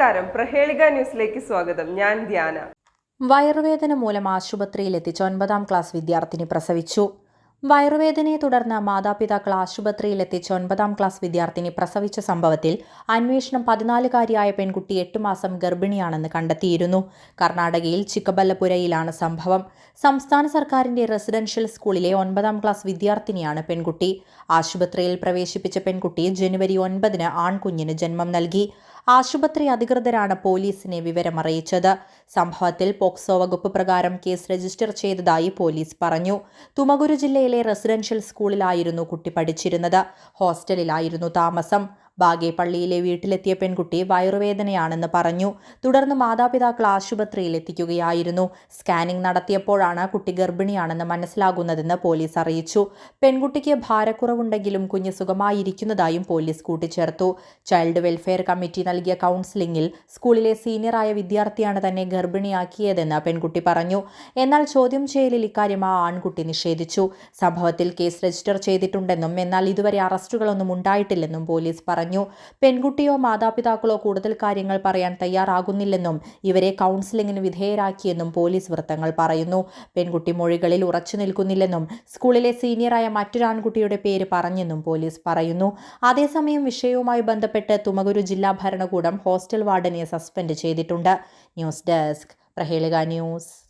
നമസ്കാരം. പ്രഹേളിക ന്യൂസിലേക്ക് സ്വാഗതം. ഞാൻ ധ്യാന. വയറുവേദന മൂലം ആശുപത്രിയിൽ എത്തിച്ച ഒൻപതാം ക്ലാസ് വിദ്യാർത്ഥിനി പ്രസവിച്ചു. വയറുവേദനയെ തുടർന്ന് മാതാപിതാക്കൾ ആശുപത്രിയിൽ എത്തിച്ച ഒൻപതാം ക്ലാസ് വിദ്യാർത്ഥിനി പ്രസവിച്ച സംഭവത്തിൽ അന്വേഷണം പതിനാലുകാരിയായ പെൺകുട്ടി എട്ട് മാസം ഗർഭിണിയാണെന്ന് കണ്ടെത്തിയിരുന്നു. കർണാടകയിൽ ചിക്കബല്ലപുരയിലാണ് സംഭവം. സംസ്ഥാന സർക്കാരിന്റെ റെസിഡൻഷ്യൽ സ്കൂളിലെ ഒൻപതാം ക്ലാസ് വിദ്യാർത്ഥിനിയാണ് പെൺകുട്ടി. ആശുപത്രിയിൽ പ്രവേശിപ്പിച്ച പെൺകുട്ടി ജനുവരി ഒൻപതിന് ആൺകുഞ്ഞിന് ജന്മം നൽകി. ആശുപത്രി അധികൃതരാണ് പോലീസിനെ വിവരമറിയിച്ചത്. സംഭവത്തിൽ പോക്സോ വകുപ്പ് പ്രകാരം കേസ് രജിസ്റ്റർ ചെയ്തതായി പോലീസ് പറഞ്ഞു. തുമകുരു ജില്ലയിലെ റെസിഡൻഷ്യൽ സ്കൂളിലായിരുന്നു കുട്ടി പഠിച്ചിരുന്നത്. ഹോസ്റ്റലിലായിരുന്നു താമസം. ബാഗേപ്പള്ളിയിലെ വീട്ടിലെത്തിയ പെൺകുട്ടി വയറുവേദനയാണെന്ന് പറഞ്ഞു. തുടർന്ന് മാതാപിതാക്കൾ ആശുപത്രിയിൽ എത്തിക്കുകയായിരുന്നു. സ്കാനിംഗ് നടത്തിയപ്പോഴാണ് കുട്ടി ഗർഭിണിയാണെന്ന് മനസ്സിലാകുന്നതെന്ന് പോലീസ് അറിയിച്ചു. പെൺകുട്ടിക്ക് ഭാരക്കുറവുണ്ടെങ്കിലും കുഞ്ഞ് സുഖമായിരിക്കുന്നതായും പോലീസ് കൂട്ടിച്ചേർത്തു. ചൈൽഡ് വെൽഫെയർ കമ്മിറ്റി നൽകിയ കൗൺസിലിംഗിൽ സ്കൂളിലെ സീനിയറായ വിദ്യാർത്ഥിയാണ് തന്നെ ഗർഭിണിയാക്കിയതെന്ന് പെൺകുട്ടി പറഞ്ഞു. എന്നാൽ ചോദ്യം ചെയ്യലിൽ ഇക്കാര്യം ആ ആൺകുട്ടി നിഷേധിച്ചു. സംഭവത്തിൽ കേസ് രജിസ്റ്റർ ചെയ്തിട്ടുണ്ടെന്നും എന്നാൽ ഇതുവരെ അറസ്റ്റുകളൊന്നും ഉണ്ടായിട്ടില്ലെന്നും പോലീസ് പറഞ്ഞു. പെൺകുട്ടിയോ മാതാപിതാക്കളോ കൂടുതൽ കാര്യങ്ങൾ പറയാൻ തയ്യാറാകുന്നില്ലെന്നും ഇവരെ കൗൺസിലിംഗിന് വിധേയരാക്കിയെന്നും പോലീസ് വൃത്തങ്ങൾ പറയുന്നു. പെൺകുട്ടി മൊഴികളിൽ ഉറച്ചു നിൽക്കുന്നില്ലെന്നും സ്കൂളിലെ സീനിയറായ മറ്റൊരാൺകുട്ടിയുടെ പേര് പറഞ്ഞെന്നും പോലീസ് പറയുന്നു. അതേസമയം വിഷയവുമായി ബന്ധപ്പെട്ട് തുമകുരു ജില്ലാ ഭരണകൂടം ഹോസ്റ്റൽ വാർഡനെ സസ്പെൻഡ് ചെയ്തിട്ടുണ്ട്. News desk Prahelika news.